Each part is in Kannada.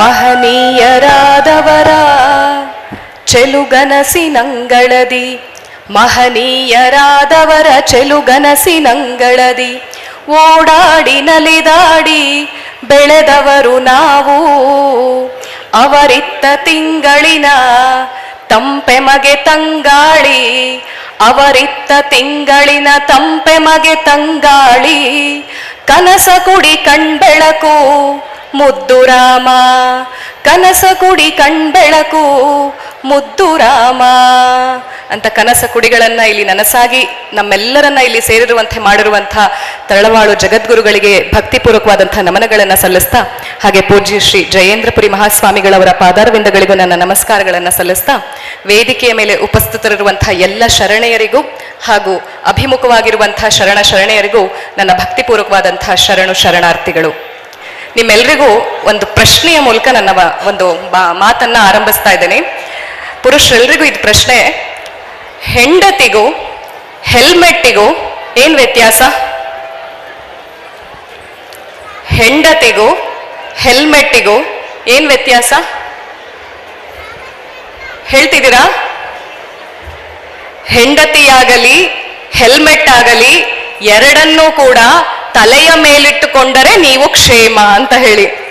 ಮಹನೀಯರಾದವರ ಚೆಲುಗನಸಿನಂಗಳದಿ ಮಹನೀಯರಾದವರ ಚೆಲುಗನಸಿನಂಗಳದಿ ಓಡಾಡಿ ನಲಿದಾಡಿ ಬೆಳೆದವರು ನಾವು. ಅವರಿತ್ತ ತಿಂಗಳಿನ ತಂಪೆ ಮಗೆ ತಂಗಾಳಿ. ಅವರಿತ್ತ ತಿಂಗಳಿನ ತಂಪೆ ಮಗೆ ತಂಗಾಳಿ. ಕನಸ ಕುಡಿ ಕಣ್ಬೆಳಕು. ಮುದ್ದು ರಾಮ, ಕನಸ ಕುಡಿ ಕಣ್ಬೆಳಕು ಮುದ್ದು ರಾಮ. ಅಂತ ಕನಸ ಕುಡಿಗಳನ್ನ ಇಲ್ಲಿ ನನಸಾಗಿ ನಮ್ಮೆಲ್ಲರನ್ನ ಇಲ್ಲಿ ಸೇರಿರುವಂತೆ ಮಾಡಿರುವಂತಹ ತಳವಾಳು ಜಗದ್ಗುರುಗಳಿಗೆ ಭಕ್ತಿಪೂರ್ವಕವಾದಂತಹ ನಮನಗಳನ್ನ ಸಲ್ಲಿಸ್ತಾ, ಹಾಗೆ ಪೂಜ್ಯ ಶ್ರೀ ಜಯೇಂದ್ರಪುರಿ ಮಹಾಸ್ವಾಮಿಗಳವರ ಪಾದಾರವಿಂದಗಳಿಗೂ ನನ್ನ ನಮಸ್ಕಾರಗಳನ್ನು ಸಲ್ಲಿಸ್ತಾ, ವೇದಿಕೆಯ ಮೇಲೆ ಉಪಸ್ಥಿತರಿರುವಂತಹ ಎಲ್ಲ ಶರಣೆಯರಿಗೂ ಹಾಗೂ ಅಭಿಮುಖವಾಗಿರುವಂತಹ ಶರಣ ಶರಣೆಯರಿಗೂ ನನ್ನ ಭಕ್ತಿಪೂರ್ವಕವಾದಂತಹ ಶರಣು ಶರಣಾರ್ಥಿಗಳು. ನಿಮ್ಮೆಲ್ರಿಗೂ ಒಂದು ಪ್ರಶ್ನೆಯ ಮೂಲಕ ನನ್ನ ಒಂದು ಮಾತನ್ನ ಆರಂಭಿಸ್ತಾ ಇದ್ದೇನೆ. ಪುರುಷರೆಲ್ರಿಗೂ ಇದು ಪ್ರಶ್ನೆ. ಹೆಂಡತಿಗೂ, ಹೆಲ್ಮೆಟ್ಟಿಗೂ ಏನ್ ವ್ಯತ್ಯಾಸ? ಹೆಂಡತಿಗೂ, ಹೆಲ್ಮೆಟ್ಟಿಗೂ ಏನ್ ವ್ಯತ್ಯಾಸ? ಹೇಳ್ತಿದ್ದೀರಾ? ಹೆಂಡತಿಯಾಗಲಿ ಹೆಲ್ಮೆಟ್ ಆಗಲಿ ಎರಡನ್ನೂ ಕೂಡ ತಲೆಯ ಮೇಲಿಟ್ಟುಕೊಂಡರೆ ನೀವು ಕ್ಷೇಮ ಅಂತ ಹೇಳಿ.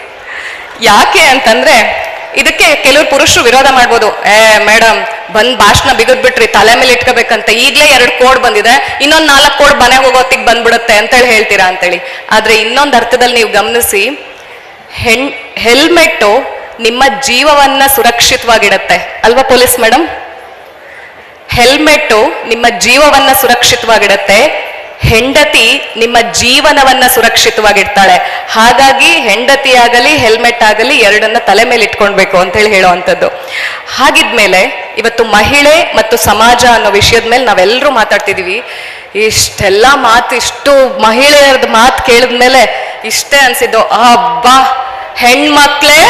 ಯಾಕೆ ಅಂತಂದ್ರೆ, ಇದಕ್ಕೆ ಕೆಲವರು ಪುರುಷರು ವಿರೋಧ ಮಾಡ್ಬೋದು. ಏ ಮೇಡಮ್ ಬಂದ್ ಭಾಷಣ ಬಿಗದ್ ಬಿಟ್ರಿ ತಲೆ ಮೇಲೆ ಇಟ್ಕೋಬೇಕಂತ. ಈಗಲೇ ಎರಡು ಕೋಡ್ ಬಂದಿದೆ. ಇನ್ನೊಂದ್ ನಾಲ್ಕು ಕೋಡ್ ಮನೆ ಹೋಗೋತ್ತಿಗೆ ಬಂದ್ಬಿಡುತ್ತೆ ಅಂತೇಳಿ ಹೇಳ್ತೀರಾ ಅಂತೇಳಿ. ಆದ್ರೆ ಇನ್ನೊಂದು ಅರ್ಥದಲ್ಲಿ ನೀವು ಗಮನಿಸಿ, ಹೆಣ್, ಹೆಲ್ಮೆಟ್ಟು ನಿಮ್ಮ ಜೀವವನ್ನ ಸುರಕ್ಷಿತವಾಗಿಡತ್ತೆ. ಅಲ್ವಾ ಪೊಲೀಸ್ ಮೇಡಮ್ ಹೆಲ್ಮೆಟ್ಟು ನಿಮ್ಮ ಜೀವವನ್ನ ಸುರಕ್ಷಿತವಾಗಿಡತ್ತೆ. ಹೆಂಡತಿ ನಿಮ್ಮ ಜೀವನವನ್ನ ಸುರಕ್ಷಿತವಾಗಿಡ್ತಾಳೆ. ಹಾಗಾಗಿ ಹೆಂಡತಿ ಆಗಲಿ ಹೆಲ್ಮೆಟ್ ಆಗಲಿ ಎರಡನ್ನ ತಲೆ ಮೇಲೆ ಇಟ್ಕೊಳ್ಬೇಕು ಅಂತ ಹೇಳಿ ಹೇಳುವಂಥದ್ದು. ಹಾಗಿದ್ಮೇಲೆ ಇವತ್ತು ಮಹಿಳೆ ಮತ್ತು ಸಮಾಜ ಅನ್ನೋ ವಿಷಯದ ಮೇಲೆ ನಾವೆಲ್ಲರೂ ಮಾತಾಡ್ತಿದೀವಿ. ಇಷ್ಟೆಲ್ಲ ಮಾತು, ಇಷ್ಟು ಮಹಿಳೆಯರದ ಮಾತು ಕೇಳಿದ್ಮೇಲೆ ಇಷ್ಟೇ ಅನ್ಸಿದ್ದು, ಅಬ್ಬಾ, ಹೆಣ್ಮಕ್ಳೇ!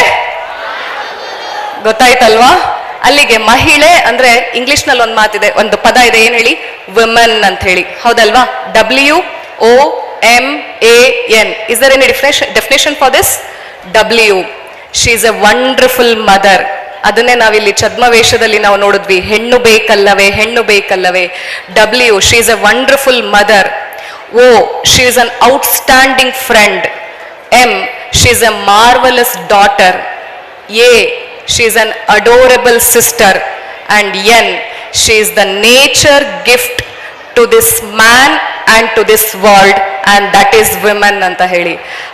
ಗೊತ್ತಾಯ್ತಲ್ವಾ? ಅಲ್ಲಿಗೆ ಮಹಿಳೆ ಅಂದ್ರೆ ಇಂಗ್ಲಿಷ್ನಲ್ಲಿ ಒಂದು ಮಾತಿದೆ ಒಂದು ಪದ ಇದೆ ಏನ್ ಹೇಳಿ? ವಿಮನ್ ಅಂತ ಹೇಳಿ. ಹೌದಲ್ವಾ? W O M A N is there any definition definition for this W she is a wonderful mother ಅದನ್ನೇ ನಾವಿಲ್ಲಿ ಛದ್ಮವೇಷದಲ್ಲಿ ನಾವು ನೋಡಿದ್ವಿ. ಹೆಣ್ಣು ಬೇಕಲ್ಲವೇ ಹೆಣ್ಣು ಬೇಕಲ್ಲವೇ? W she is a wonderful mother O she is an outstanding friend M she is a marvellous daughter A, she is an adorable sister. And Yen, she is the nature gift to this man and to this world and that is women ಅಂತ ಹೇಳಿ.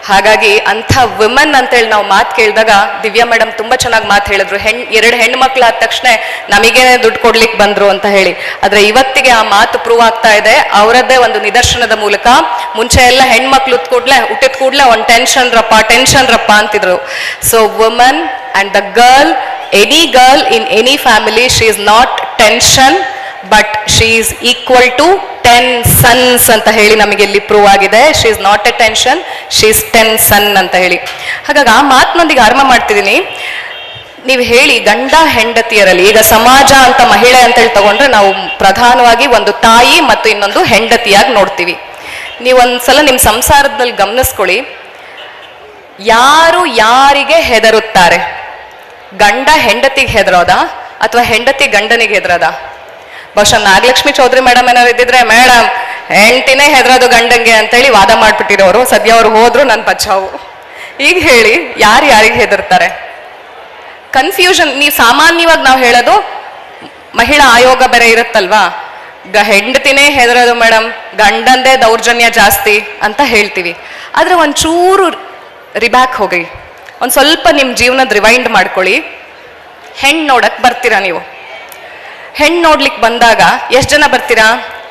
ಹಾಗಾಗಿ ಅಂಥ ವಿಮನ್ ಅಂತೇಳಿ ನಾವು ಮಾತು ಕೇಳಿದಾಗ ದಿವ್ಯಾ ಮೇಡಮ್ ತುಂಬ ಚೆನ್ನಾಗಿ ಮಾತು ಹೇಳಿದ್ರು. ಹೆಣ್, ಎರಡು ಹೆಣ್ಣು ಮಕ್ಳು ಆದ ತಕ್ಷಣ ನಮಗೇನೆ ದುಡ್ಡು ಕೊಡ್ಲಿಕ್ಕೆ ಬಂದರು ಅಂತ ಹೇಳಿ. ಆದರೆ ಇವತ್ತಿಗೆ ಆ ಮಾತು ಪ್ರೂವ್ ಆಗ್ತಾ ಇದೆ. ಅವರದ್ದೇ ಒಂದು ನಿದರ್ಶನದ ಮೂಲಕ ಮುಂಚೆ ಎಲ್ಲ ಹೆಣ್ಮಕ್ಳು ಕೂಡ್ಲೆ, ಹುಟ್ಟಿದ ಕೂಡ್ಲೆ ಒಂದು ಟೆನ್ಷನ್ ರಪ್ಪ ಟೆನ್ಷನ್ ರಪ್ಪ ಅಂತಿದ್ರು. So woman and the girl any girl in any family she is not tension but she is equal to ten sons ಅಂತ ಹೇಳಿ ನಮಗೆ ಇಲ್ಲಿ ಪ್ರೂವ್ ಆಗಿದೆ. She is not a tension she is ten son ಅಂತ ಹೇಳಿ. ಹಾಗಾಗಿ ಆ ಮಾತಿನೊಂದಿಗೆ ಆರಂಭ ಮಾಡ್ತಿದ್ದೀನಿ. ನೀವು ಹೇಳಿ ಗಂಡ ಹೆಂಡತಿಯರಲ್ಲಿ, ಈಗ ಸಮಾಜ ಅಂತ ಮಹಿಳೆ ಅಂತ ಹೇಳಿ ತಗೊಂಡ್ರೆ ನಾವು ಪ್ರಧಾನವಾಗಿ ಒಂದು ತಾಯಿ ಮತ್ತು ಇನ್ನೊಂದು ಹೆಂಡತಿಯಾಗಿ ನೋಡ್ತೀವಿ. ನೀವು ಒಂದ್ಸಲ ನಿಮ್ಮ ಸಂಸಾರದಲ್ಲಿ ಗಮನಿಸ್ಕೊಳ್ಳಿ. ಯಾರು ಯಾರಿಗೆ ಹೆದರುತ್ತಾರೆ? ಗಂಡ ಹೆಂಡತಿಗೆ ಹೆದರೋದ ಅಥವಾ ಹೆಂಡತಿ ಗಂಡನಿಗೆ ಹೆದರೋದ? ಬಹುಶಃ ನಾಗಲಕ್ಷ್ಮಿ ಚೌಧರಿ ಮೇಡಮ್ ಏನಾರು ಇದ್ದಿದ್ರೆ, ಮೇಡಮ್, ಹೆಂಡತಿನೇ ಹೆದರೋದು ಗಂಡಂಗೆ ಅಂತೇಳಿ ವಾದ ಮಾಡ್ಬಿಟ್ಟಿರೋರು. ಸದ್ಯ ಅವ್ರು ಹೋದ್ರು ನನ್ನ ಪಚ್ಚಾವು ಈಗ ಹೇಳಿ, ಯಾರು ಯಾರಿಗೆ ಹೆದರ್ತಾರೆ? ಕನ್ಫ್ಯೂಷನ್ ನೀವು ಸಾಮಾನ್ಯವಾಗಿ ನಾವು ಹೇಳೋದು ಮಹಿಳಾ ಆಯೋಗ ಬೇರೆ ಇರುತ್ತಲ್ವಾ? ಗ ಹೆಂಡತಿನೇ ಹೆದರೋದು ಮೇಡಮ್, ಗಂಡಂದೇ ದೌರ್ಜನ್ಯ ಜಾಸ್ತಿ ಅಂತ ಹೇಳ್ತೀವಿ. ಆದರೆ ಒಂಚೂರು ರಿಬ್ಯಾಕ್ ಹೋಗಿ ಒಂದು ಸ್ವಲ್ಪ ನಿಮ್ಮ ಜೀವನದ ರಿವೈಂಡ್ ಮಾಡ್ಕೊಳ್ಳಿ. ಹೆಣ್ಣು ನೋಡಕ್ಕೆ ಬರ್ತೀರಾ ನೀವು? ಹೆಣ್ಣು ನೋಡ್ಲಿಕ್ಕೆ ಬಂದಾಗ ಎಷ್ಟು ಜನ ಬರ್ತೀರಾ?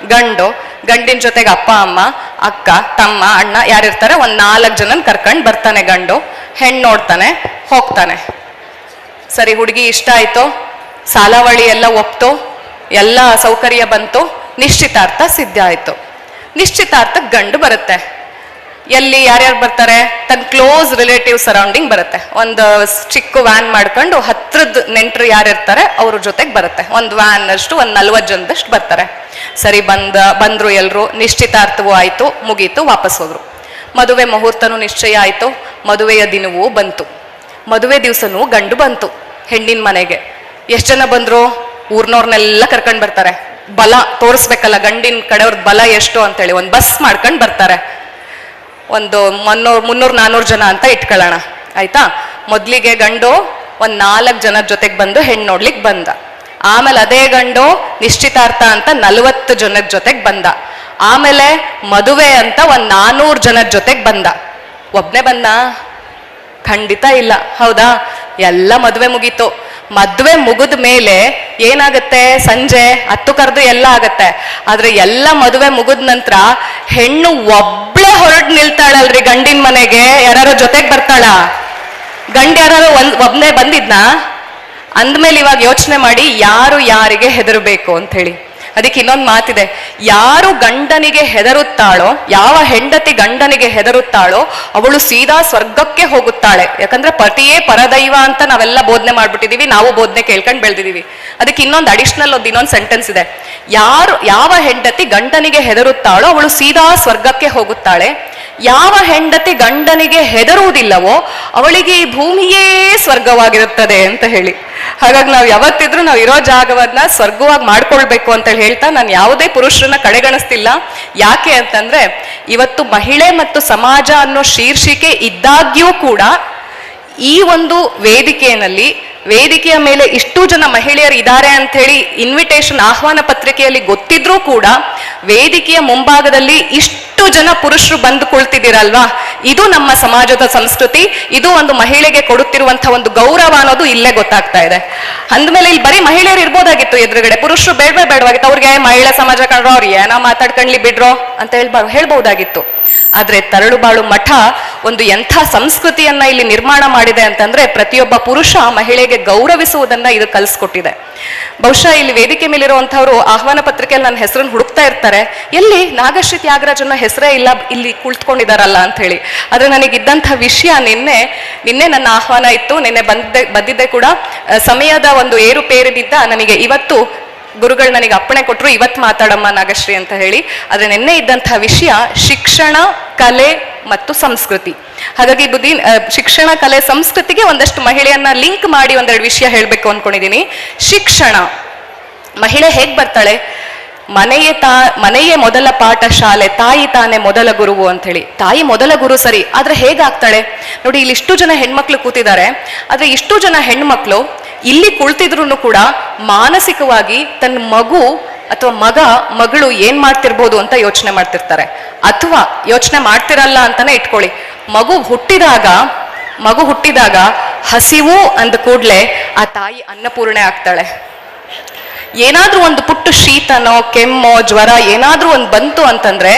ಗಂಡು. ಗಂಡಿನ ಜೊತೆಗೆ ಅಪ್ಪ, ಅಮ್ಮ, ಅಕ್ಕ, ತಮ್ಮ, ಅಣ್ಣ ಯಾರಿರ್ತಾರೆ ಒಂದು ನಾಲ್ಕು ಜನನ ಕರ್ಕೊಂಡು ಬರ್ತಾನೆ ಗಂಡು. ಹೆಣ್ಣು ನೋಡ್ತಾನೆ, ಹೋಗ್ತಾನೆ. ಸರಿ, ಹುಡುಗಿ ಇಷ್ಟ ಆಯ್ತು. ಸಾಲಾವಳಿ ಎಲ್ಲ ಒಪ್ತು. ಎಲ್ಲ ಸೌಕರ್ಯ ಬಂತು. ನಿಶ್ಚಿತಾರ್ಥ ಸಿದ್ಧ ಆಯಿತು. ನಿಶ್ಚಿತಾರ್ಥಕ್ಕೆ ಗಂಡು ಬರುತ್ತೆ. ಎಲ್ಲಿ ಯಾರ್ಯಾರು ಬರ್ತಾರೆ? ತನ್ನ ಕ್ಲೋಸ್ ರಿಲೇಟಿವ್ ಸರೌಂಡಿಂಗ್ ಬರುತ್ತೆ. ಒಂದು ಚಿಕ್ಕ ವ್ಯಾನ್ ಮಾಡ್ಕೊಂಡು ಹತ್ರದ ನೆಂಟರು ಯಾರಿರ್ತಾರೆ, ಅವ್ರ ಜೊತೆಗೆ ಬರುತ್ತೆ. ಒಂದು ವ್ಯಾನ್ ಅಷ್ಟು, ಒಂದು ನಲ್ವತ್ತು ಜನದಷ್ಟು ಬರ್ತಾರೆ. ಸರಿ, ಬಂದ, ಬಂದ್ರು ಎಲ್ಲರೂ ನಿಶ್ಚಿತಾರ್ಥವೂ ಆಯಿತು, ಮುಗೀತು, ವಾಪಸ್ ಹೋದರು. ಮದುವೆ ಮುಹೂರ್ತನೂ ನಿಶ್ಚಯ ಆಯಿತು, ಮದುವೆಯ ದಿನವೂ ಬಂತು. ಮದುವೆ ದಿವಸನೂ ಗಂಡು ಬಂತು, ಹೆಣ್ಣಿನ ಮನೆಗೆ. ಎಷ್ಟು ಜನ ಬಂದರು? ಊರ್ನವ್ರನ್ನೆಲ್ಲ ಕರ್ಕೊಂಡು ಬರ್ತಾರೆ. ಬಲ ತೋರಿಸ್ಬೇಕಲ್ಲ, ಗಂಡಿನ ಕಡೆಯವ್ರದ್ದು ಬಲ ಎಷ್ಟು ಅಂತೇಳಿ. ಒಂದು ಬಸ್ ಮಾಡ್ಕೊಂಡು ಬರ್ತಾರೆ. ಒಂದು ಮುನ್ನೂರು ಮುನ್ನೂರು ನಾನ್ನೂರು ಜನ ಅಂತ ಇಟ್ಕೊಳ್ಳೋಣ. ಆಯ್ತಾ? ಮೊದಲಿಗೆ ಗಂಡು ಒಂದು ನಾಲ್ಕು ಜನರ ಜೊತೆಗೆ ಬಂದು ಹೆಣ್ಣು ನೋಡ್ಲಿಕ್ಕೆ ಬಂದ. ಆಮೇಲೆ ಅದೇ ಗಂಡು ನಿಶ್ಚಿತಾರ್ಥ ಅಂತ ನಲವತ್ತು ಜನರ ಜೊತೆಗೆ ಬಂದ. ಆಮೇಲೆ ಮದುವೆ ಅಂತ ಒಂದು ನಾನ್ನೂರು ಜನರ ಜೊತೆಗೆ ಬಂದ. ಒಬ್ಬನೇ ಬಂದ? ಖಂಡಿತ ಇಲ್ಲ. ಹೌದಾ? ಎಲ್ಲ ಮದುವೆ ಮುಗೀತು. ಮದ್ವೆ ಮುಗಿದ ಮೇಲೆ ಏನಾಗತ್ತೆ? ಸಂಜೆ ಹತ್ತು ಕರೆದು ಎಲ್ಲ ಆಗತ್ತೆ. ಆದ್ರೆ ಎಲ್ಲ ಮದುವೆ ಮುಗಿದ ನಂತರ ಹೆಣ್ಣು ಒಬ್ಳೆ ಹೊರಟು ನಿಲ್ತಾಳಲ್ರಿ ಗಂಡಿನ ಮನೆಗೆ. ಯಾರು ಜೊತೆಗೆ ಬರ್ತಾಳ? ಗಂಡ ಯಾರು ಒಬ್ನೇ ಬಂದಿದ್ನಾ? ಅಂದ್ಮೇಲೆ ಇವಾಗ ಯೋಚನೆ ಮಾಡಿ ಯಾರು ಯಾರಿಗೆ ಹೆದರಬೇಕು ಅಂತ ಹೇಳಿ ಅದಕ್ಕೆ ಇನ್ನೊಂದು ಮಾತಿದೆ. ಯಾರು ಗಂಡನಿಗೆ ಹೆದರುತ್ತಾಳೋ, ಯಾವ ಹೆಂಡತಿ ಗಂಡನಿಗೆ ಹೆದರುತ್ತಾಳೋ, ಅವಳು ಸೀದಾ ಸ್ವರ್ಗಕ್ಕೆ ಹೋಗುತ್ತಾಳೆ. ಯಾಕಂದ್ರೆ ಪತಿಯೇ ಪರದೈವ ಅಂತ ನಾವೆಲ್ಲ ಬೋಧನೆ ಮಾಡ್ಬಿಟ್ಟಿದೀವಿ, ನಾವು ಬೋಧನೆ ಕೇಳ್ಕೊಂಡು ಬೆಳೆದಿದೀವಿ. ಅದಕ್ಕೆ ಇನ್ನೊಂದು ಅಡಿಷನಲ್ ಒಂದು ಇನ್ನೊಂದು ಸೆಂಟೆನ್ಸ್ ಇದೆ. ಯಾರು, ಯಾವ ಹೆಂಡತಿ ಗಂಡನಿಗೆ ಹೆದರುತ್ತಾಳೋ, ಅವಳು ಸೀದಾ ಸ್ವರ್ಗಕ್ಕೆ ಹೋಗುತ್ತಾಳೆ. ಯಾವ ಹೆಂಡತಿ ಗಂಡನಿಗೆ ಹೆದರುವುದಿಲ್ಲವೋ ಅವಳಿಗೆ ಈ ಭೂಮಿಯೇ ಸ್ವರ್ಗವಾಗಿರುತ್ತದೆ ಅಂತ ಹೇಳಿ. ಹಾಗಾಗಿ ನಾವು ಯಾವತ್ತಿದ್ರೂ ನಾವು ಇರೋ ಜಾಗವನ್ನ ಸ್ವರ್ಗವಾಗಿ ಮಾಡ್ಕೊಳ್ಬೇಕು ಅಂತ ಹೇಳಿ ಹೇಳ್ತಾ ನಾನು ಯಾವುದೇ ಪುರುಷರನ್ನ ಕಡೆಗಣಿಸ್ತಿಲ್ಲ. ಯಾಕೆ ಅಂತಂದ್ರೆ ಇವತ್ತು ಮಹಿಳೆ ಮತ್ತು ಸಮಾಜ ಅನ್ನೋ ಶೀರ್ಷಿಕೆ ಇದ್ದಾಗ್ಯೂ ಕೂಡ ಈ ಒಂದು ವೇದಿಕೆಯಲ್ಲಿ, ವೇದಿಕೆಯ ಮೇಲೆ ಇಷ್ಟು ಜನ ಮಹಿಳೆಯರು ಇದ್ದಾರೆ ಅಂತ ಹೇಳಿ ಇನ್ವಿಟೇಷನ್ ಆಹ್ವಾನ ಪತ್ರಿಕೆಯಲ್ಲಿ ಗೊತ್ತಿದ್ರೂ ಕೂಡ ವೇದಿಕೆಯ ಮುಂಭಾಗದಲ್ಲಿ ಇಷ್ಟು ಜನ ಪುರುಷರು ಬಂದು ಕುಳಿತಿದ್ದೀರಲ್ವಾ ಇದು ನಮ್ಮ ಸಮಾಜದ ಸಂಸ್ಕೃತಿ. ಇದು ಒಂದು ಮಹಿಳೆಗೆ ಕೊಡುತ್ತಿರುವಂತಹ ಒಂದು ಗೌರವ ಅನ್ನೋದು ಇಲ್ಲೇ ಗೊತ್ತಾಗ್ತಾ ಇದೆ. ಅಂದ್ಮೇಲೆ ಇಲ್ಲಿ ಬರೀ ಮಹಿಳೆಯರು ಇರ್ಬೋದಾಗಿತ್ತು ಎದುರುಗಡೆ. ಪುರುಷರು ಬೇಡವೇ ಬೇಡವಾಗಿತ್ತು. ಅವ್ರಿಗೆ ಮಹಿಳಾ ಸಮಾಜ ಕಂಡ್ರೋ ಅವ್ರು ಏನೋ ಮಾತಾಡ್ಕೊಂಡ್ಲಿ ಬಿಡ್ರೋ ಅಂತ ಹೇಳ್ಬ ಹೇಳ್ಬಹುದಾಗಿತ್ತು ಆದ್ರೆ ತರಳುಬಾಳು ಮಠ ಒಂದು ಎಂಥ ಸಂಸ್ಕೃತಿಯನ್ನ ಇಲ್ಲಿ ನಿರ್ಮಾಣ ಮಾಡಿದೆ ಅಂತಂದ್ರೆ ಪ್ರತಿಯೊಬ್ಬ ಪುರುಷ ಮಹಿಳೆಗೆ ಗೌರವಿಸುವುದನ್ನ ಇದು ಕಲಿಸ್ಕೊಟ್ಟಿದೆ. ಬಹುಶಃ ಇಲ್ಲಿ ವೇದಿಕೆ ಮೇಲಿರುವಂತಹವರು ಆಹ್ವಾನ ಪತ್ರಿಕೆಯಲ್ಲಿ ನನ್ನ ಹೆಸರನ್ನು ಹುಡುಕ್ತಾ ಇರ್ತಾರೆ. ಎಲ್ಲಿ ನಾಗಶ್ರೀ ತ್ಯಾಗರಾಜನ ಹೆಸರೇ ಇಲ್ಲ, ಇಲ್ಲಿ ಕುಳಿತುಕೊಂಡಿದಾರಲ್ಲ ಅಂತ ಹೇಳಿ ಆದ್ರೆ ನನಗಿದ್ದಂಥ ವಿಷಯ ನಿನ್ನೆ ನಿನ್ನೆ ನನ್ನ ಆಹ್ವಾನ ಇತ್ತು, ನಿನ್ನೆ ಬಂದಿದ್ದೆ ಬಂದಿದ್ದೆ ಕೂಡ. ಸಮಯದ ಒಂದು ಏರುಪೇರಿನಿಂದ ನನಗೆ ಇವತ್ತು ಗುರುಗಳು ನನಗೆ ಅಪ್ಪಣೆ ಕೊಟ್ಟರು ಇವತ್ತು ಮಾತಾಡಮ್ಮ ನಾಗಶ್ರೀ ಅಂತ ಹೇಳಿ. ಆದರೆ ನಿನ್ನೆ ಇದ್ದಂತಹ ವಿಷಯ ಶಿಕ್ಷಣ, ಕಲೆ ಮತ್ತು ಸಂಸ್ಕೃತಿ. ಹಾಗಾಗಿ ಬುದ್ಧಿ ಶಿಕ್ಷಣ, ಕಲೆ, ಸಂಸ್ಕೃತಿಗೆ ಒಂದಷ್ಟು ಮಹಿಳೆಯನ್ನ ಲಿಂಕ್ ಮಾಡಿ ಒಂದೆರಡು ವಿಷಯ ಹೇಳಬೇಕು ಅಂದ್ಕೊಂಡಿದ್ದೀನಿ ಶಿಕ್ಷಣ. ಮಹಿಳೆ ಹೇಗೆ ಬರ್ತಾಳೆ? ಮನೆಯೇ ತಾ, ಮನೆಯೇ ಮೊದಲ ಪಾಠ ಶಾಲೆ ತಾಯಿ ತಾನೇ ಮೊದಲ ಗುರುವು ಅಂತ ಹೇಳಿ ತಾಯಿ ಮೊದಲ ಗುರು ಸರಿ, ಆದ್ರೆ ಹೇಗಾಗ್ತಾಳೆ? ನೋಡಿ, ಇಲ್ಲಿ ಇಷ್ಟು ಜನ ಹೆಣ್ಮಕ್ಳು ಕೂತಿದ್ದಾರೆ. ಆದ್ರೆ ಇಷ್ಟು ಜನ ಹೆಣ್ಮಕ್ಳು ಇಲ್ಲಿ ಕುಳಿತಿದ್ರು ಕೂಡ ಮಾನಸಿಕವಾಗಿ ತನ್ನ ಮಗು ಅಥವಾ ಮಗ, ಮಗಳು ಏನ್ ಮಾಡ್ತಿರ್ಬೋದು ಅಂತ ಯೋಚನೆ ಮಾಡ್ತಿರ್ತಾರೆ. ಅಥವಾ ಯೋಚನೆ ಮಾಡ್ತಿರಲ್ಲ ಅಂತಾನೆ ಇಟ್ಕೊಳ್ಳಿ. ಮಗು ಹುಟ್ಟಿದಾಗ ಮಗು ಹುಟ್ಟಿದಾಗ ಹಸಿವು ಅಂದ ಕೂಡ್ಲೆ ಆ ತಾಯಿ ಅನ್ನಪೂರ್ಣೆ ಆಗ್ತಾಳೆ. ಏನಾದ್ರೂ ಒಂದು ಪುಟ್ಟು ಶೀತನೋ, ಕೆಮ್ಮೋ, ಜ್ವರ ಏನಾದ್ರೂ ಒಂದು ಬಂತು ಅಂತಂದ್ರೆ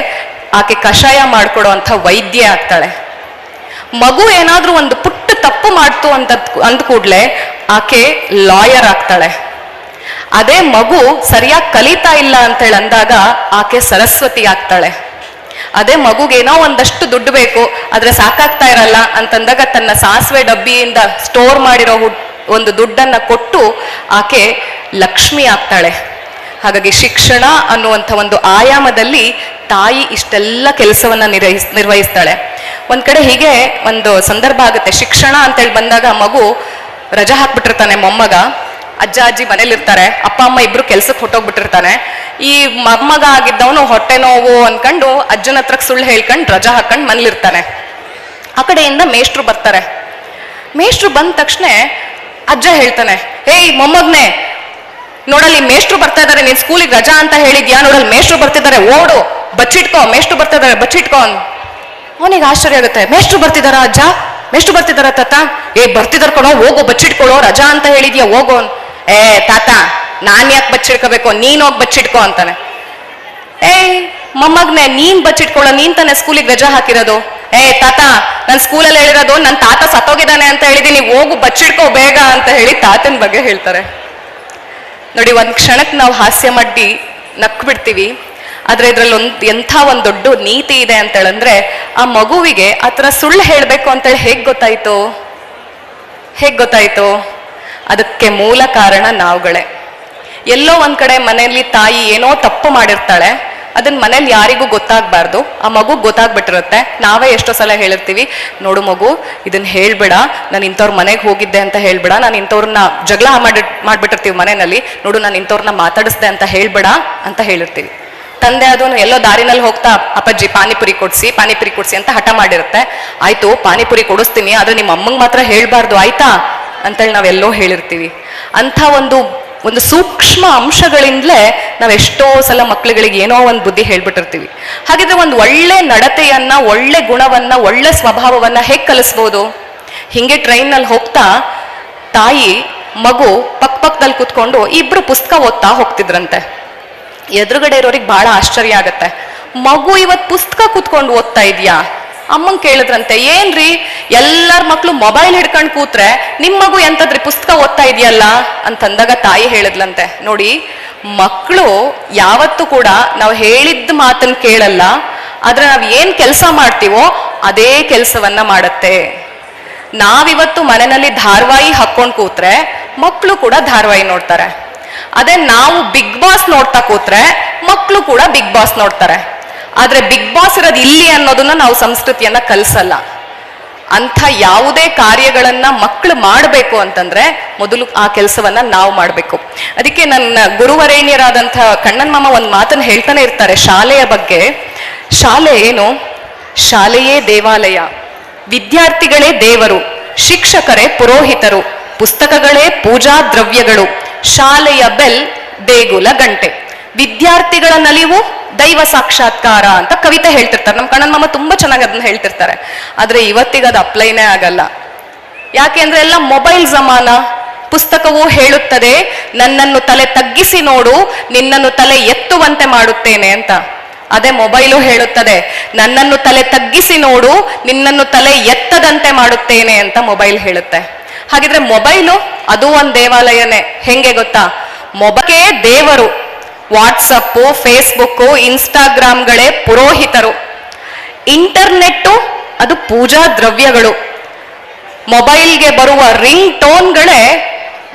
ಆಕೆ ಕಷಾಯ ಮಾಡ್ಕೊಡೋ ಅಂತ ವೈದ್ಯ ಆಗ್ತಾಳೆ. ಮಗು ಏನಾದ್ರೂ ಒಂದು ಪುಟ್ಟ ತಪ್ಪು ಮಾಡ್ತು ಅಂತ ಅಂದ ಕೂಡ್ಲೆ ಆಕೆ ಲಾಯರ್ ಆಗ್ತಾಳೆ. ಅದೇ ಮಗು ಸರಿಯಾಗಿ ಕಲಿತಾ ಇಲ್ಲ ಅಂತೇಳಿ ಅಂದಾಗ ಆಕೆ ಸರಸ್ವತಿ ಆಗ್ತಾಳೆ. ಅದೇ ಮಗುಗೇನೋ ಒಂದಷ್ಟು ದುಡ್ಡು ಬೇಕು, ಆದ್ರೆ ಸಾಕಾಗ್ತಾ ಇರಲ್ಲ ಅಂತಂದಾಗ ತನ್ನ ಸಾಸಿವೆ ಡಬ್ಬಿಯಿಂದ ಸ್ಟೋರ್ ಮಾಡಿರೋ ಒಂದು ದುಡ್ಡನ್ನ ಕೊಟ್ಟು ಆಕೆ ಲಕ್ಷ್ಮಿ ಆಗ್ತಾಳೆ. ಹಾಗಾಗಿ ಶಿಕ್ಷಣ ಅನ್ನುವಂಥ ಒಂದು ಆಯಾಮದಲ್ಲಿ ತಾಯಿ ಇಷ್ಟೆಲ್ಲ ಕೆಲಸವನ್ನ ನಿರ್ವಹಿಸ್ ನಿರ್ವಹಿಸ್ತಾಳೆ. ಒಂದ್ ಕಡೆ ಹೀಗೆ ಒಂದು ಸಂದರ್ಭ ಆಗುತ್ತೆ. ಶಿಕ್ಷಣ ಅಂತೇಳಿ ಬಂದಾಗ ಮಗು ರಜಾ ಹಾಕ್ಬಿಟ್ಟಿರ್ತಾನೆ ಮೊಮ್ಮಗ, ಅಜ್ಜ, ಅಜ್ಜಿ ಮನೇಲಿರ್ತಾರೆ, ಅಪ್ಪ, ಅಮ್ಮ ಇಬ್ರು ಕೆಲ್ಸಕ್ಕೆ ಹೊಟ್ಟೋಗ್ಬಿಟ್ಟಿರ್ತಾನೆ ಈ ಮೊಮ್ಮಗ ಆಗಿದ್ದವನು ಹೊಟ್ಟೆ ನೋವು ಅನ್ಕೊಂಡು ಅಜ್ಜನ ಹತ್ರಕ್ಕೆ ಸುಳ್ಳು ಹೇಳ್ಕೊಂಡು ರಜಾ ಹಾಕೊಂಡು ಮನೇಲಿರ್ತಾನೆ. ಆ ಕಡೆಯಿಂದ ಮೇಷ್ಟ್ರು ಬರ್ತಾರೆ. ಮೇಷ್ಟ್ರು ಬಂದ ತಕ್ಷಣ ಅಜ್ಜ ಹೇಳ್ತಾನೆ, ಏಯ್ ಮೊಮ್ಮಗ್ನೆ, ನೋಡಲ್ಲಿ ಮೇಷ್ಟ್ರು ಬರ್ತಾ ಇದಾರೆ, ನೀನ್ ಸ್ಕೂಲಿಗೆ ರಜಾ ಅಂತ ಹೇಳಿದ್ಯಾ? ನೋಡಲ್ಲಿ ಮೇಷ್ಟ್ರು ಬರ್ತಿದ್ದಾರೆ ಓಡು, ಬಚ್ಚಿಟ್ಕೋ, ಮೇಷ್ಟ್ರು ಬರ್ತಾ ಬಚ್ಚಿಟ್ಕೋ ಅವನಿಗೆ ಆಶ್ಚರ್ಯ ಆಗುತ್ತೆ, ಮೇಷ್ಟ್ರು ಬರ್ತಿದಾರ ಅಜ್ಜ? ಮೇಷ್ಟ್ರು ಬರ್ತಿದಾರ ತಾತ? ಏ, ಬರ್ತಿದಾರ ಕಣೋ, ಹೋಗು, ಬಚ್ಚಿಟ್ಕೊಳೋ, ರಜಾ ಅಂತ ಹೇಳಿದ್ಯಾ, ಹೋಗೋ ಏ, ತಾತ, ನಾನ್ ಯಾಕೆ ಬಚ್ಚಿಟ್ಕೋಬೇಕು? ನೀನ್ ಹೋಗಿ ಬಚ್ಚಿಟ್ಕೋ ಅಂತಾನೆ. ಏ, ಮೊಮ್ಮಗ್ನೆ, ನೀನ್ ಬಚ್ಚಿಟ್ಕೊಳ್ಳೋ ನೀನ್ ತಾನೆ ಸ್ಕೂಲಿಗೆ ರಜಾ ಹಾಕಿರೋದು. ಏ, ತಾತ, ನನ್ ಸ್ಕೂಲಲ್ಲಿ ಹೇಳಿರೋದು, ನನ್ ತಾತ ಸತ್ತೋಗಿದ್ದಾನೆ ಅಂತ ಹೇಳಿದೀನಿ, ಹೋಗು, ಬಚ್ಚಿಟ್ಕೋ ಬೇಗ ಅಂತ ಹೇಳಿ ತಾತನ ಬಗ್ಗೆ ಹೇಳ್ತಾರೆ. ನೋಡಿ, ಒಂದ್ ಕ್ಷಣಕ್ಕೆ ನಾವು ಹಾಸ್ಯ ಮಾಡಿ ನಕ್ ಬಿಡ್ತೀವಿ ಆದ್ರೆ ಇದ್ರಲ್ಲಿ ಒಂದ್ ಎಂಥ ಒಂದ್ ದೊಡ್ಡ ನೀತಿ ಇದೆ ಅಂತ ಹೇಳಂದ್ರೆ ಆ ಮಗುವಿಗೆ ಆತರ ಸುಳ್ಳು ಹೇಳ್ಬೇಕು ಅಂತೇಳಿ ಹೇಗ್ ಗೊತ್ತಾಯ್ತು? ಹೇಗ್ ಗೊತ್ತಾಯ್ತು? ಅದಕ್ಕೆ ಮೂಲ ಕಾರಣ ನಾವುಗಳೇ. ಎಲ್ಲೋ ಒಂದ್ ಕಡೆ ಮನೆಯಲ್ಲಿ ತಾಯಿ ಏನೋ ತಪ್ಪು ಮಾಡಿರ್ತಾಳೆ ಅದನ್ನ ಮನೇಲಿ ಯಾರಿಗೂ ಗೊತ್ತಾಗ್ಬಾರ್ದು. ಆ ಮಗು ಗೊತ್ತಾಗ್ಬಿಟ್ಟಿರುತ್ತೆ. ನಾವೇ ಎಷ್ಟೋ ಸಲ ಹೇಳಿರ್ತೀವಿ, ನೋಡು ಮಗು ಇದನ್ನ ಹೇಳ್ಬೇಡ. ನಾನು ಇಂಥವ್ರ ಮನೆಗೆ ಹೋಗಿದ್ದೆ ಅಂತ ಹೇಳ್ಬೇಡ. ನಾನು ಇಂಥವ್ರನ್ನ ಜಗಳ ಮಾಡಿ ಮಾಡ್ಬಿಟ್ಟಿರ್ತೀವಿ ಮನೆಯಲ್ಲಿ ನೋಡು, ನಾನು ಇಂಥವ್ರನ್ನ ಮಾತಾಡಿಸ್ದೆ ಅಂತ ಹೇಳ್ಬೇಡ ಅಂತ ಹೇಳಿರ್ತೀವಿ. ತಂದೆ ಅದನ್ನು ಎಲ್ಲೋ ದಾರಿನಲ್ಲಿ ಹೋಗ್ತಾ, ಅಪ್ಪಾಜಿ ಪಾನಿಪುರಿ ಕೊಡ್ಸಿ ಪಾನಿಪುರಿ ಕೊಡ್ಸಿ ಅಂತ ಹಠ ಮಾಡಿರುತ್ತೆ. ಆಯ್ತು, ಪಾನಿಪುರಿ ಕೊಡಿಸ್ತೀನಿ, ಆದ್ರೆ ನಿಮ್ಮ ಅಮ್ಮಂಗ್ ಮಾತ್ರ ಹೇಳಬಾರ್ದು, ಆಯ್ತಾ? ಅಂತೇಳಿ ನಾವೆಲ್ಲೋ ಹೇಳಿರ್ತೀವಿ. ಅಂಥ ಒಂದು ಒಂದು ಸೂಕ್ಷ್ಮ ಅಂಶಗಳಿಂದಲೇ ನಾವು ಎಷ್ಟೋ ಸಲ ಮಕ್ಳುಗಳಿಗೆ ಏನೋ ಒಂದು ಬುದ್ಧಿ ಹೇಳ್ಬಿಟ್ಟಿರ್ತೀವಿ. ಹಾಗಿದ್ರೆ ಒಂದು ಒಳ್ಳೆ ನಡತೆಯನ್ನ, ಒಳ್ಳೆ ಗುಣವನ್ನ, ಒಳ್ಳೆ ಸ್ವಭಾವವನ್ನ ಹೇಗೆ ಕಲಿಸ್ಬೋದು? ಹಿಂಗೆ ಟ್ರೈನ್ನಲ್ಲಿ ಹೋಗ್ತಾ, ತಾಯಿ, ಮಗು ಪಕ್ಕ ಪಕ್ಕದಲ್ಲಿ ಕೂತ್ಕೊಂಡು ಇಬ್ರು ಪುಸ್ತಕ ಓದ್ತಾ ಹೋಗ್ತಿದ್ರಂತೆ. ಎದುರುಗಡೆ ಇರೋರಿಗೆ ಬಹಳ ಆಶ್ಚರ್ಯ ಆಗತ್ತೆ. ಮಗು ಇವತ್ ಪುಸ್ತಕ ಕೂತ್ಕೊಂಡು ಓದ್ತಾ ಇದೆಯಾ? ಅಮ್ಮಂಗ್ ಕೇಳಿದ್ರಂತೆ, ಏನ್ರಿ, ಎಲ್ಲರ ಮಕ್ಳು ಮೊಬೈಲ್ ಹಿಡ್ಕೊಂಡು ಕೂತ್ರೆ ನಿಮ್ ಮಗು ಎಂತದ್ರಿ ಪುಸ್ತಕ ಓದ್ತಾ ಇದೆಯಲ್ಲ? ಅಂತಂದಾಗ ತಾಯಿ ಹೇಳಿದ್ಲಂತೆ, ನೋಡಿ ಮಕ್ಕಳು ಯಾವತ್ತೂ ಕೂಡ ನಾವು ಹೇಳಿದ್ದ ಮಾತನ್ನು ಕೇಳಲ್ಲ, ಆದ್ರೆ ನಾವ್ ಏನ್ ಕೆಲಸ ಮಾಡ್ತೀವೋ ಅದೇ ಕೆಲಸವನ್ನ ಮಾಡತ್ತೆ. ನಾವಿವತ್ತು ಮನೆಯಲ್ಲಿ ಧಾರವಾಹಿ ಹಾಕೊಂಡು ಕೂತ್ರೆ ಮಕ್ಕಳು ಕೂಡ ಧಾರವಾಹಿ ನೋಡ್ತಾರೆ. ಅದೇ ನಾವು ಬಿಗ್ ಬಾಸ್ ನೋಡ್ತಾ ಕೂತ್ರೆ ಮಕ್ಕಳು ಕೂಡ ಬಿಗ್ ಬಾಸ್ ನೋಡ್ತಾರೆ. ಆದ್ರೆ ಬಿಗ್ ಬಾಸ್ ಇರೋದು ಇಲ್ಲಿ ಅನ್ನೋದನ್ನ ನಾವು ಸಂಸ್ಕೃತಿಯನ್ನ ಕಲಿಸಲ್ಲ. ಅಂಥ ಯಾವುದೇ ಕಾರ್ಯಗಳನ್ನ ಮಕ್ಕಳು ಮಾಡಬೇಕು ಅಂತಂದ್ರೆ ಮೊದಲು ಆ ಕೆಲಸವನ್ನ ನಾವು ಮಾಡಬೇಕು. ಅದಕ್ಕೆ ನನ್ನ ಗುರುವರೇಣ್ಯರಾದಂಥ ಕಣ್ಣನ್ ಮಾಮ ಒಂದು ಮಾತನ್ನ ಹೇಳ್ತಾನೆ ಇರ್ತಾರೆ ಶಾಲೆಯ ಬಗ್ಗೆ. ಶಾಲೆ ಏನು? ಶಾಲೆಯೇ ದೇವಾಲಯ. ವಿದ್ಯಾರ್ಥಿಗಳೇ ದೇವರು, ಶಿಕ್ಷಕರೇ ಪುರೋಹಿತರು, ಪುಸ್ತಕಗಳೇ ಪೂಜಾ ದ್ರವ್ಯಗಳು. ಶಾಲೆಯ ಬೆಲ್, ದೇಗುಲ, ಗಂಟೆ. ವಿದ್ಯಾರ್ಥಿಗಳ ನಲಿವು ದೈವ ಸಾಕ್ಷಾತ್ಕಾರ ಅಂತ ಕವಿತೆ ಹೇಳ್ತಿರ್ತಾರೆ. ನಮ್ಮ ಕಣ್ಣನ್ ಮಾಮ ತುಂಬಾ ಚೆನ್ನಾಗಿ ಅದನ್ನ ಹೇಳ್ತಿರ್ತಾರೆ. ಆದ್ರೆ ಇವತ್ತಿಗೆ ಅದು ಅಪ್ಲೈನೇ ಆಗಲ್ಲ. ಯಾಕೆ ಅಂದ್ರೆ ಎಲ್ಲ ಮೊಬೈಲ್ ಜಮಾನ ಪುಸ್ತಕವು ಹೇಳುತ್ತದೆ, ನನ್ನನ್ನು ತಲೆ ತಗ್ಗಿಸಿ ನೋಡು, ನಿನ್ನನ್ನು ತಲೆ ಎತ್ತುವಂತೆ ಮಾಡುತ್ತೇನೆ ಅಂತ. ಅದೇ ಮೊಬೈಲು ಹೇಳುತ್ತದೆ, ನನ್ನನ್ನು ತಲೆ ತಗ್ಗಿಸಿ ನೋಡು, ನಿನ್ನನ್ನು ತಲೆ ಎತ್ತದಂತೆ ಮಾಡುತ್ತೇನೆ ಅಂತ ಮೊಬೈಲ್ ಹೇಳುತ್ತೆ. ಹಾಗಿದ್ರೆ ಮೊಬೈಲು ಅದು ಒಂದು ದೇವಾಲಯನೇ. ಹೆಂಗೆ ಗೊತ್ತಾ? ಮೊಬೈಲೇ ದೇವರು, ವಾಟ್ಸಪ್ಪು, ಫೇಸ್ಬುಕ್ಕು, ಇನ್ಸ್ಟಾಗ್ರಾಮ್ಗಳೇ ಪುರೋಹಿತರು. ಇಂಟರ್ನೆಟ್ಟು ಅದು ಪೂಜಾ ದ್ರವ್ಯಗಳು. ಮೊಬೈಲ್ಗೆ ಬರುವ ರಿಂಗ್ ಟೋನ್ಗಳೇ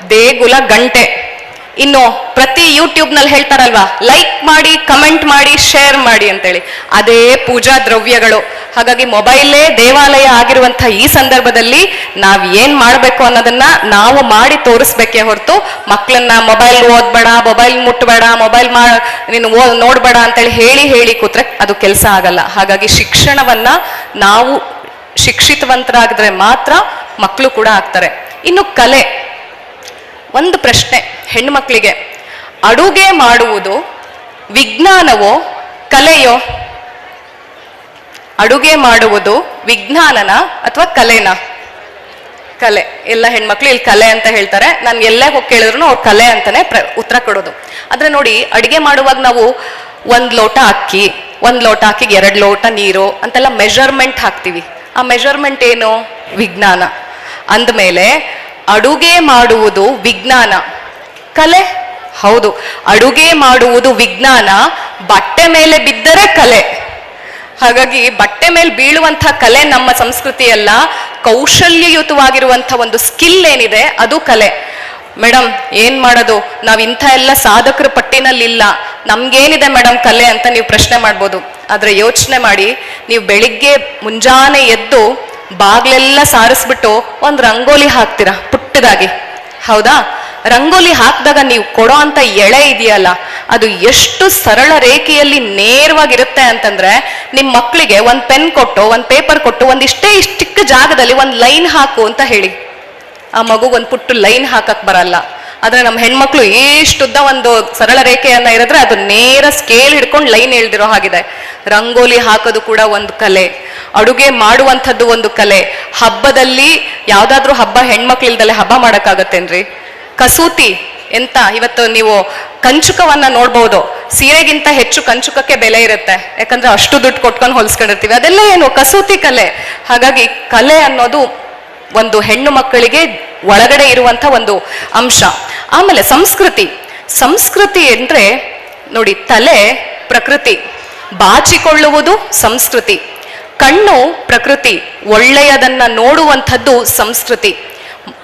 ದೇಗುಲ ಗಂಟೆ. ಇನ್ನು ಪ್ರತಿ ಯೂಟ್ಯೂಬ್ನಲ್ಲಿ ಹೇಳ್ತಾರಲ್ವಾ ಲೈಕ್ ಮಾಡಿ ಕಮೆಂಟ್ ಮಾಡಿ ಶೇರ್ ಮಾಡಿ ಅಂತೇಳಿ. ಅದೇ ಪೂಜಾ ದ್ರವ್ಯಗಳು. ಹಾಗಾಗಿ ಮೊಬೈಲೇ ದೇವಾಲಯ ಆಗಿರುವಂಥ ಈ ಸಂದರ್ಭದಲ್ಲಿ ನಾವು ಏನು ಮಾಡಬೇಕು ಅನ್ನೋದನ್ನ ನಾವು ಮಾಡಿ ತೋರಿಸ್ಬೇಕೇ ಹೊರತು ಮಕ್ಕಳನ್ನ ಮೊಬೈಲ್ ಓದ್ಬೇಡ, ಮೊಬೈಲ್ ಮುಟ್ಬೇಡ, ಮೊಬೈಲ್ ಮಾ, ನೀನು ಓ- ನೋಡ್ಬೇಡ ಅಂತೇಳಿ ಹೇಳಿ ಹೇಳಿ ಕೂತ್ರೆ ಅದು ಕೆಲಸ ಆಗಲ್ಲ. ಹಾಗಾಗಿ ಶಿಕ್ಷಣವನ್ನ ನಾವು ಶಿಕ್ಷಿತವಂತರಾಗಿದ್ರೆ ಮಾತ್ರ ಮಕ್ಕಳು ಕೂಡ ಆಗ್ತಾರೆ. ಇನ್ನು ಕಲೆ. ಒಂದು ಪ್ರಶ್ನೆ ಹೆಣ್ಮಕ್ಳಿಗೆ. ಅಡುಗೆ ಮಾಡುವುದು ವಿಜ್ಞಾನವೋ ಕಲೆಯೋ? ಅಡುಗೆ ಮಾಡುವುದು ವಿಜ್ಞಾನನ ಅಥವಾ ಕಲೆನಾ? ಕಲೆ. ಎಲ್ಲ ಹೆಣ್ಮಕ್ಳು ಇಲ್ಲಿ ಕಲೆ ಅಂತ ಹೇಳ್ತಾರೆ. ನಾನು ಎಲ್ಲೇ ಹೋಗಿ ಕೇಳಿದ್ರು ಅವ್ರು ಕಲೆ ಅಂತಾನೆ ಪ್ರ, ಉತ್ತರ ಕೊಡೋದು. ಆದರೆ ನೋಡಿ, ಅಡುಗೆ ಮಾಡುವಾಗ ನಾವು ಒಂದು ಲೋಟ ಅಕ್ಕಿ, ಒಂದು ಲೋಟ ಅಕ್ಕಿಗೆ ಎರಡು ಲೋಟ ನೀರು ಅಂತೆಲ್ಲ ಮೆಜರ್ಮೆಂಟ್ ಹಾಕ್ತಿವಿ. ಆ ಮೆಜರ್ಮೆಂಟ್ ಏನು? ವಿಜ್ಞಾನ. ಅಂದಮೇಲೆ ಅಡುಗೆ ಮಾಡುವುದು ವಿಜ್ಞಾನ. ಕಲೆ? ಹೌದು. ಅಡುಗೆ ಮಾಡುವುದು ವಿಜ್ಞಾನ. ಬಟ್ಟೆ ಮೇಲೆ ಬಿದ್ದರೆ ಕಲೆ. ಹಾಗಾಗಿ ಬಟ್ಟೆ ಮೇಲೆ ಬೀಳುವಂಥ ಕಲೆ ನಮ್ಮ ಸಂಸ್ಕೃತಿಯಲ್ಲ, ಕೌಶಲ್ಯಯುತವಾಗಿರುವಂಥ ಒಂದು ಸ್ಕಿಲ್ ಏನಿದೆ, ಅದು ಕಲೆ. ಮೇಡಮ್ ಏನ್ ಮಾಡೋದು? ನಾವು ಇಂಥ ಎಲ್ಲ ಸಾಧಕರ ಪಟ್ಟಿನಲ್ಲಿಲ್ಲ. ನಮ್ಗೇನಿದೆ ಮೇಡಮ್ ಕಲೆ ಅಂತ ನೀವು ಪ್ರಶ್ನೆ ಮಾಡ್ಬೋದು. ಆದರೆ ಯೋಚನೆ ಮಾಡಿ, ನೀವು ಬೆಳಿಗ್ಗೆ ಮುಂಜಾನೆ ಎದ್ದು ಬಾಗ್ಲೆಲ್ಲ ಸಾರಿಸ್ಬಿಟ್ಟು ಒಂದ್ ರಂಗೋಲಿ ಹಾಕ್ತೀರಾ, ಪುಟ್ಟದಾಗಿ. ಹೌದಾ? ರಂಗೋಲಿ ಹಾಕಿದಾಗ ನೀವು ಕೊಡೋ ಅಂತ ಎಳೆ ಇದೆಯಲ್ಲ, ಅದು ಎಷ್ಟು ಸರಳ ರೇಖೆಯಲ್ಲಿ ನೇರವಾಗಿರುತ್ತೆ ಅಂತಂದ್ರೆ ನಿಮ್ಮ ಮಕ್ಕಳಿಗೆ ಒಂದು ಪೆನ್ ಕೊಟ್ಟು, ಒಂದು ಪೇಪರ್ ಕೊಟ್ಟು ಒಂದಿಷ್ಟೇ ಇಷ್ಟು ಚಿಕ್ಕ ಜಾಗದಲ್ಲಿ ಒಂದು ಲೈನ್ ಹಾಕು ಅಂತ ಹೇಳಿ. ಆ ಮಗು ಒಂದ್ ಪುಟ್ಟು ಲೈನ್ ಹಾಕಕ್ ಬರಲ್ಲ. ಆದ್ರೆ ನಮ್ಮ ಹೆಣ್ಮಕ್ಳು ಇಷ್ಟುದ್ದ ಒಂದು ಸರಳ ರೇಖೆಯನ್ನ ಇರಿದ್ರೆ ಅದು ನೇರ ಸ್ಕೇಲ್ ಹಿಡ್ಕೊಂಡು ಲೈನ್ ಹೇಳ್ದಿರೋ ಹಾಗಿದೆ. ರಂಗೋಲಿ ಹಾಕೋದು ಕೂಡ ಒಂದು ಕಲೆ. ಅಡುಗೆ ಮಾಡುವಂಥದ್ದು ಒಂದು ಕಲೆ. ಹಬ್ಬದಲ್ಲಿ ಯಾವ್ದಾದ್ರೂ ಹಬ್ಬ ಹೆಣ್ಮಕ್ಳು ಹಬ್ಬ ಮಾಡಕ್ಕಾಗತ್ತೇನ್ರಿ? ಕಸೂತಿ ಎಂತ? ಇವತ್ತು ನೀವು ಕಂಚುಕವನ್ನ ನೋಡ್ಬೋದು. ಸೀರೆಗಿಂತ ಹೆಚ್ಚು ಕಂಚುಕಕ್ಕೆ ಬೆಲೆ ಇರುತ್ತೆ. ಯಾಕಂದ್ರೆ ಅಷ್ಟು ದುಡ್ಡು ಕೊಟ್ಕೊಂಡು ಹೊಲಿಸ್ಕೊಂಡಿರ್ತೀವಿ. ಅದೆಲ್ಲ ಏನು? ಕಸೂತಿ ಕಲೆ. ಹಾಗಾಗಿ ಕಲೆ ಅನ್ನೋದು ಒಂದು ಹೆಣ್ಣು ಮಕ್ಕಳಿಗೆ ಒಳಗಡೆ ಇರುವಂತ ಒಂದು ಅಂಶ. ಆಮೇಲೆ ಸಂಸ್ಕೃತಿ. ಸಂಸ್ಕೃತಿ ಅಂದ್ರೆ ನೋಡಿ ತಲೆ, ಪ್ರಕೃತಿ. ಬಾಚಿಕೊಳ್ಳುವುದು ಸಂಸ್ಕೃತಿ. ಕಣ್ಣು, ಪ್ರಕೃತಿ. ಒಳ್ಳೆಯದನ್ನ ನೋಡುವಂಥದ್ದು ಸಂಸ್ಕೃತಿ.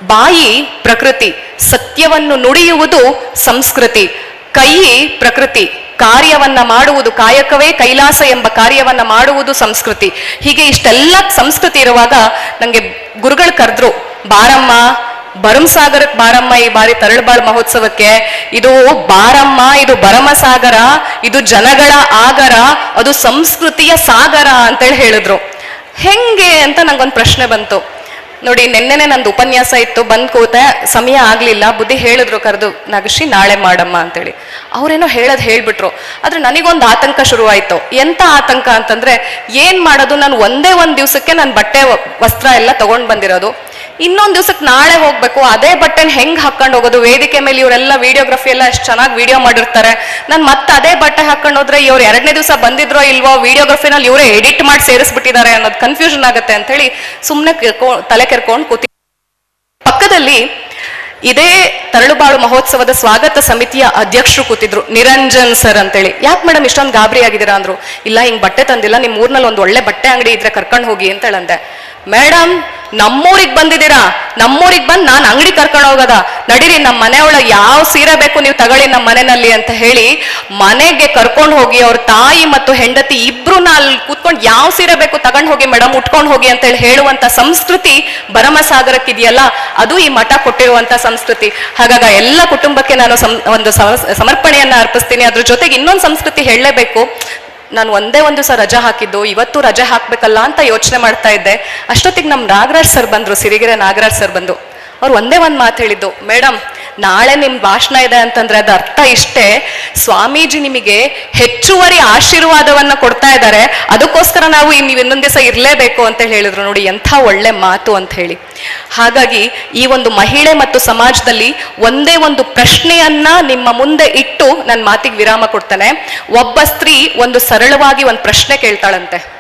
ಬಾಯಿ, ಪ್ರಕೃತಿ. ಸತ್ಯವನ್ನು ನುಡಿಯುವುದು ಸಂಸ್ಕೃತಿ. ಕೈ ಪ್ರಕೃತಿ. ಕಾರ್ಯವನ್ನ ಮಾಡುವುದು ಕಾಯಕವೇ ಕೈಲಾಸ ಎಂಬ ಕಾರ್ಯವನ್ನ ಮಾಡುವುದು ಸಂಸ್ಕೃತಿ. ಹೀಗೆ ಇಷ್ಟೆಲ್ಲ ಸಂಸ್ಕೃತಿ ಇರುವಾಗ ನಂಗೆ ಗುರುಗಳು ಕರೆದ್ರು, ಬಾರಮ್ಮ ಭರಮಸಾಗರಕ್ಕೆ ಬಾರಮ್ಮ, ಈ ಬಾರಿ ತರಳಬಾಳ್ ಮಹೋತ್ಸವಕ್ಕೆ. ಇದು ಬಾರಮ್ಮ, ಇದು ಭರಮಸಾಗರ, ಇದು ಜನಗಳ ಆಗರ, ಅದು ಸಂಸ್ಕೃತಿಯ ಸಾಗರ ಅಂತೇಳಿ ಹೇಳಿದ್ರು. ಹೆಂಗೆ ಅಂತ ನಂಗೊಂದು ಪ್ರಶ್ನೆ ಬಂತು. ನೋಡಿ, ನಿನ್ನೆನೆ ನಂದು ಉಪನ್ಯಾಸ ಇತ್ತು ಬಂದ್ ಕೂತೆ ಸಮಯ ಆಗ್ಲಿಲ್ಲ, ಬುದ್ಧಿ ಹೇಳಿದ್ರು ಕರೆದು ನಾಗಶ್ರೀ ನಾಳೆ ಮಾಡಮ್ಮ ಅಂತೇಳಿ. ಅವ್ರೇನೋ ಹೇಳೋದು ಹೇಳ್ಬಿಟ್ರು. ಆದರೆ ನನಗೊಂದು ಆತಂಕ ಶುರುವಾಯಿತು. ಎಂತ ಆತಂಕ ಅಂತಂದ್ರೆ, ಏನು ಮಾಡೋದು? ನಾನು ಒಂದೇ ಒಂದು ದಿವಸಕ್ಕೆ ನಾನು ಬಟ್ಟೆ ವಸ್ತ್ರ ಎಲ್ಲ ತಗೊಂಡ್ ಬಂದಿರೋದು. ಇನ್ನೊಂದು ದಿವ್ಸಕ್ಕೆ ನಾಳೆ ಹೋಗ್ಬೇಕು. ಅದೇ ಬಟ್ಟೆನ ಹೆಂಗ್ ಹಾಕೊಂಡು ಹೋಗೋದು? ವೇದಿಕೆ ಮೇಲೆ ಇವರೆಲ್ಲ ವಿಡಿಯೋಗ್ರಫಿ ಎಲ್ಲ ಎಷ್ಟು ಚೆನ್ನಾಗಿ ವಿಡಿಯೋ ಮಾಡಿರ್ತಾರೆ. ನಾನು ಮತ್ತೆ ಅದೇ ಬಟ್ಟೆ ಹಾಕೊಂಡು ಹೋದ್ರೆ ಇವ್ರು ಎರಡನೇ ದಿವಸ ಬಂದಿದ್ರೋ ಇಲ್ವೋ ವೀಡಿಯೋಗ್ರಫಿನಲ್ಲಿ ಇವರೇ ಎಡಿಟ್ ಮಾಡಿ ಸೇರಿಸ್ಬಿಟ್ಟಿದ್ದಾರೆ ಅನ್ನೋದು ಕನ್ಫ್ಯೂಷನ್ ಆಗುತ್ತೆ ಅಂತ ಹೇಳಿ ಸುಮ್ಮನೆ ತಲೆ ಕೆರ್ಕೊಂಡು ಕೂತಿ ಪಕ್ಕದಲ್ಲಿ ಇದೇ ತರಳುಬಾಳು ಮಹೋತ್ಸವದ ಸ್ವಾಗತ ಸಮಿತಿಯ ಅಧ್ಯಕ್ಷರು ಕೂತಿದ್ರು. ನಿರಂಜನ್ ಸರ್ ಅಂತೇಳಿ. ಯಾಕೆ ಮೇಡಮ್ ಇಷ್ಟೊಂದು ಗಾಬರಿ ಆಗಿದ್ದೀರಾ ಅಂದ್ರು. ಇಲ್ಲ, ಹಿಂಗ್ ಬಟ್ಟೆ ತಂದಿಲ್ಲ, ನಿಮ್ ಊರ್ನಲ್ಲಿ ಒಂದು ಒಳ್ಳೆ ಬಟ್ಟೆ ಅಂಗಡಿ ಇದ್ರೆ ಕರ್ಕೊಂಡು ಹೋಗಿ ಅಂತ ಹೇಳಂದೆ. ಮೇಡಮ್ ನಮ್ಮೂರಿಗೆ ಬಂದಿದ್ದೀರಾ? ನಮ್ಮೂರಿಗೆ ಬಂದು ನಾನು ಅಂಗಡಿ ಕರ್ಕೊಂಡು ಹೋಗದ. ನಡೀರಿ ನಮ್ಮ ಮನೆಯೊಳಗೆ ಯಾವ ಸೀರೆ ಬೇಕು ನೀವು ತಗೊಳ್ಳಿ ನಮ್ಮ ಮನೆಯಲ್ಲಿ ಅಂತ ಹೇಳಿ ಮನೆಗೆ ಕರ್ಕೊಂಡು ಹೋಗಿ ಅವ್ರ ತಾಯಿ ಮತ್ತು ಹೆಂಡತಿ ಇಬ್ರು ಅಲ್ಲಿ ಕೂತ್ಕೊಂಡು ಯಾವ ಸೀರೆ ಬೇಕು ತಗೊಂಡು ಹೋಗಿ ಮೇಡಮ್ ಉಟ್ಕೊಂಡು ಹೋಗಿ ಅಂತ ಹೇಳಿ ಹೇಳುವಂತ ಸಂಸ್ಕೃತಿ ಭರಮಸಾಗರಕ್ಕಿದೆಯಲ್ಲ, ಅದು ಈ ಮಠ ಕೊಟ್ಟಿರುವಂತ ಸಂಸ್ಕೃತಿ. ಹಾಗಾಗ ಎಲ್ಲ ಕುಟುಂಬಕ್ಕೆ ನಾನು ಒಂದು ಸಮ- ಸಮರ್ಪಣೆಯನ್ನ ಅರ್ಪಿಸ್ತೀನಿ. ಅದ್ರ ಜೊತೆಗೆ ಇನ್ನೊಂದು ಸಂಸ್ಕೃತಿ ಹೇಳಲೇಬೇಕು. ನಾನು ಒಂದೇ ಒಂದು ದಿವಸ ರಜಾ ಹಾಕಿದ್ದು, ಇವತ್ತು ರಜೆ ಹಾಕ್ಬೇಕಲ್ಲ ಅಂತ ಯೋಚನೆ ಮಾಡ್ತಾ ಇದ್ದೆ. ಅಷ್ಟೊತ್ತಿಗೆ ನಮ್ಮ ನಾಗರಾಜ್ ಸರ್ ಬಂದರು, ಸಿರಿಗೆರೆ ನಾಗರಾಜ್ ಸರ್ ಬಂದು. ಅವ್ರು ಒಂದೇ ಒಂದು ಮಾತು ಹೇಳಿದ್ದು ಮೇಡಮ್ ನಾಳೆ ನಿಮ್ ಭಾಷಣ ಇದೆ ಅಂತಂದ್ರೆ ಅದ ಅರ್ಥ ಇಷ್ಟೇ. ಸ್ವಾಮೀಜಿ ನಿಮಗೆ ಹೆಚ್ಚುವರಿ ಆಶೀರ್ವಾದವನ್ನ ಕೊಡ್ತಾ ಇದ್ದಾರೆ. ಅದಕ್ಕೋಸ್ಕರ ನಾವು ನೀವು ಇನ್ನೊಂದ್ ದಿವಸ ಇರಲೇಬೇಕು ಅಂತ ಹೇಳಿದ್ರು ನೋಡಿ, ಎಂಥ ಒಳ್ಳೆ ಮಾತು ಅಂತ ಹೇಳಿ. ಹಾಗಾಗಿ ಈ ಒಂದು ಮಹಿಳೆ ಮತ್ತು ಸಮಾಜದಲ್ಲಿ ಒಂದೇ ಒಂದು ಪ್ರಶ್ನೆಯನ್ನ ನಿಮ್ಮ ಮುಂದೆ ಇಟ್ಟು ನನ್ನ ಮಾತಿಗೆ ವಿರಾಮ ಕೊಡ್ತಾನೆ. ಒಬ್ಬ ಸ್ತ್ರೀ ಒಂದು ಸರಳವಾಗಿ ಒಂದು ಪ್ರಶ್ನೆ ಕೇಳ್ತಾಳಂತೆ.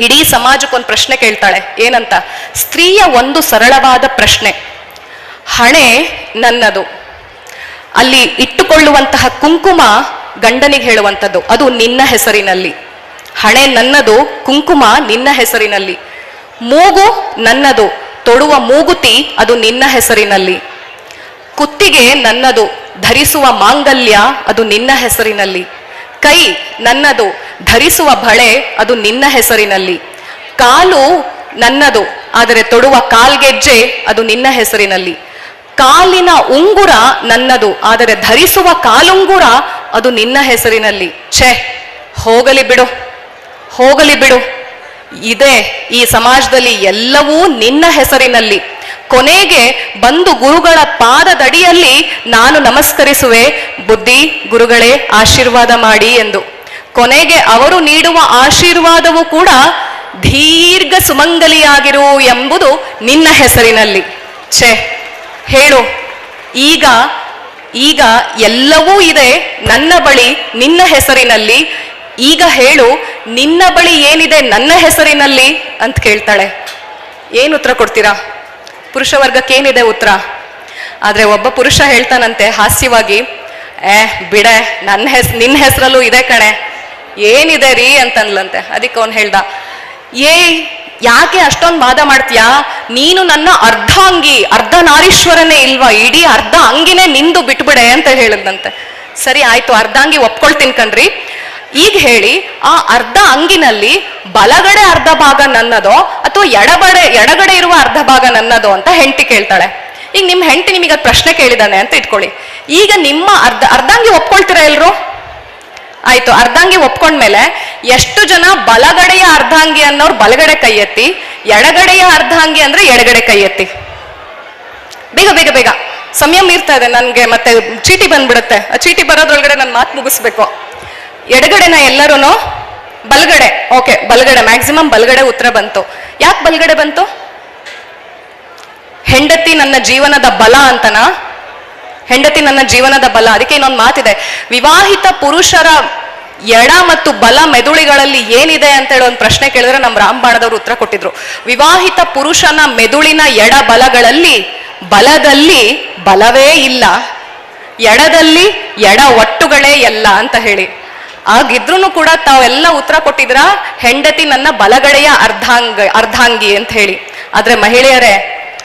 ಇಡೀ ಸಮಾಜಕ್ಕೆ ಒಂದು ಪ್ರಶ್ನೆ ಕೇಳ್ತಾಳೆ. ಏನಂತ? ಸ್ತ್ರೀಯ ಒಂದು ಸರಳವಾದ ಪ್ರಶ್ನೆ. ಹಣೆ ನನ್ನದು. ಅಲ್ಲಿ ಇಟ್ಟುಕೊಳ್ಳುವಂತಹ ಕುಂಕುಮ ಗಂಡನಿಗೆ ಹೇಳುವಂಥದ್ದು. ಅದು ನಿನ್ನ ಹೆಸರಿನಲ್ಲಿ. ಹಣೆ ನನ್ನದು, ಕುಂಕುಮ ನಿನ್ನ ಹೆಸರಿನಲ್ಲಿ. ಮೂಗು ನನ್ನದು, ತೊಡುವ ಮೂಗುತಿ ಅದು ನಿನ್ನ ಹೆಸರಿನಲ್ಲಿ. ಕುತ್ತಿಗೆ ನನ್ನದು, ಧರಿಸುವ ಮಾಂಗಲ್ಯ ಅದು ನಿನ್ನ ಹೆಸರಿನಲ್ಲಿ. ಕೈ ನನ್ನದು, ಧರಿಸುವ ಬಳೆ ಅದು ನಿನ್ನ ಹೆಸರಿನಲ್ಲಿ. ಕಾಲು ನನ್ನದು, ಆದರೆ ತೊಡುವ ಕಾಲ್ಗೆಜ್ಜೆ ಅದು ನಿನ್ನ ಹೆಸರಿನಲ್ಲಿ. ಕಾಲಿನ ಉಂಗುರ ನನ್ನದು, ಆದರೆ ಧರಿಸುವ ಕಾಲುಂಗುರ ಅದು ನಿನ್ನ ಹೆಸರಿನಲ್ಲಿ. ಛೇ, ಹೋಗಲಿ ಬಿಡು ಹೋಗಲಿ ಬಿಡು. ಇದೆ ಈ ಸಮಾಜದಲ್ಲಿ ಎಲ್ಲವೂ ನಿನ್ನ ಹೆಸರಿನಲ್ಲಿ. ಕೊನೆಗೆ ಬಂದು ಗುರುಗಳ ಪಾದದಡಿಯಲ್ಲಿ ನಾನು ನಮಸ್ಕರಿಸುವೆ. ಬುದ್ಧಿ, ಗುರುಗಳೇ, ಆಶೀರ್ವಾದ ಮಾಡಿ ಎಂದು. ಕೊನೆಗೆ ಅವರು ನೀಡುವ ಆಶೀರ್ವಾದವು ಕೂಡ ದೀರ್ಘ ಸುಮಂಗಲಿಯಾಗಿರು ಎಂಬುದು ನಿನ್ನ ಹೆಸರಿನಲ್ಲಿ. ಛೇ ಹೇಳು. ಈಗ ಈಗ ಎಲ್ಲವೂ ಇದೆ ನನ್ನ ಬಳಿ, ನಿನ್ನ ಹೆಸರಿನಲ್ಲಿ. ಈಗ ಹೇಳು, ನಿನ್ನ ಬಳಿ ಏನಿದೆ ನನ್ನ ಹೆಸರಿನಲ್ಲಿ ಅಂತ ಕೇಳ್ತಾಳೆ. ಏನು ಉತ್ತರ ಕೊಡ್ತೀರಾ? ಪುರುಷ ವರ್ಗಕ್ಕೆ ಏನಿದೆ ಉತ್ತರ? ಆದರೆ ಒಬ್ಬ ಪುರುಷ ಹೇಳ್ತಾನಂತೆ ಹಾಸ್ಯವಾಗಿ, ಏ, ಬಿಡೆ, ನನ್ನ ಹೆಸ್ ನಿನ್ನ ಹೆಸರಲ್ಲೂ ಇದೆ ಕಣೆ. ಏನಿದೆ ರೀ ಅಂತನ್ಲಂತೆ. ಅದಕ್ಕೆ ಅವನು ಹೇಳ್ದ ಏ ಯಾಕೆ ಅಷ್ಟೊಂದು ವಾದ ಮಾಡ್ತೀಯಾ? ನೀನು ನನ್ನ ಅರ್ಧ ಅಂಗಿ ಅರ್ಧ ನಾರೀಶ್ವರನೇ ಇಲ್ವಾ? ಇಡೀ ಅರ್ಧ ಅಂಗಿನೇ ನಿಂದು ಬಿಟ್ಬಿಡೆ ಅಂತ ಹೇಳಿದ್ನಂತೆ. ಸರಿ, ಆಯ್ತು ಅರ್ಧ ಅಂಗಿ ಒಪ್ಕೊಳ್ತೀನಿ ಕಣ್ರಿ. ಈಗ ಹೇಳಿ, ಆ ಅರ್ಧ ಅಂಗಿನಲ್ಲಿ ಬಲಗಡೆ ಅರ್ಧ ಭಾಗ ನನ್ನದೋ, ಅಥವಾ ಎಡಬಡೆ, ಎಡಗಡೆ ಇರುವ ಅರ್ಧ ಭಾಗ ನನ್ನದೋ ಅಂತ ಹೆಂಡತಿ ಕೇಳ್ತಾಳೆ. ಈಗ ನಿಮ್ಮ ಹೆಂಡತಿ ನಿಮಗೆ ಪ್ರಶ್ನೆ ಕೇಳಿದಾನೆ ಅಂತ ಇಟ್ಕೊಳ್ಳಿ. ಈಗ ನಿಮ್ಮ ಅರ್ಧ, ಅರ್ಧಾಂಗಿ ಒಪ್ಕೊಳ್ತೀರಾ ಎಲ್ರು? ಆಯ್ತು, ಅರ್ಧಾಂಗಿ ಒಪ್ಕೊಂಡ್ಮೇಲೆ ಎಷ್ಟು ಜನ ಬಲಗಡೆಯ ಅರ್ಧಾಂಗಿ ಅನ್ನೋರು ಬಲಗಡೆ ಕೈ ಎತ್ತಿ, ಎಡಗಡೆಯ ಅರ್ಧಾಂಗಿ ಅಂದ್ರೆ ಎಡಗಡೆ ಕೈ ಎತ್ತಿ? ಬೇಗ ಬೇಗ ಬೇಗ. ಸಮಯ ಮೀರ್ತಾ ಇದೆ, ನನ್ಗೆ ಮತ್ತೆ ಚೀಟಿ ಬಂದ್ಬಿಡುತ್ತೆ. ಆ ಚೀಟಿ ಬರೋದ್ರೊಳಗಡೆ ನನ್ನ ಮಾತು ಮುಗಿಸ್ಬೇಕು. ಎಡಗಡೆನ ಎಲ್ಲರೂ ಬಲಗಡೆ, ಓಕೆ, ಬಲಗಡೆ, ಮ್ಯಾಕ್ಸಿಮಮ್ ಬಲಗಡೆ ಉತ್ತರ ಬಂತು. ಯಾಕೆ ಬಲಗಡೆ ಬಂತು? ಹೆಂಡತಿ ನನ್ನ ಜೀವನದ ಬಲ ಅಂತನಾ? ಹೆಂಡತಿ ನನ್ನ ಜೀವನದ ಬಲ. ಅದಕ್ಕೆ ಇನ್ನೊಂದು ಮಾತಿದೆ. ವಿವಾಹಿತ ಪುರುಷರ ಎಡ ಮತ್ತು ಬಲ ಮೆದುಳಿಗಳಲ್ಲಿ ಏನಿದೆ ಅಂತ ಹೇಳಿ ಒಂದು ಪ್ರಶ್ನೆ ಕೇಳಿದ್ರೆ ನಮ್ಮ ರಾಮಬಾಣದವರು ಉತ್ತರ ಕೊಟ್ಟಿದ್ರು. ವಿವಾಹಿತ ಪುರುಷನ ಮೆದುಳಿನ ಎಡ ಬಲಗಳಲ್ಲಿ, ಬಲದಲ್ಲಿ ಬಲವೇ ಇಲ್ಲ. ಎಡದಲ್ಲಿ ಎಡ ಒಟ್ಟುಗಳೇ ಎಲ್ಲ ಅಂತ ಹೇಳಿ. ಆಗಿದ್ರೂ ಕೂಡ ತಾವೆಲ್ಲ ಉತ್ತರ ಕೊಟ್ಟಿದ್ರ? ಹೆಂಡತಿ ನನ್ನ ಬಲಗಡೆಯ ಅರ್ಧಾಂಗ, ಅರ್ಧಾಂಗಿ ಅಂತ ಹೇಳಿ. ಆದ್ರೆ ಮಹಿಳೆಯರೇ,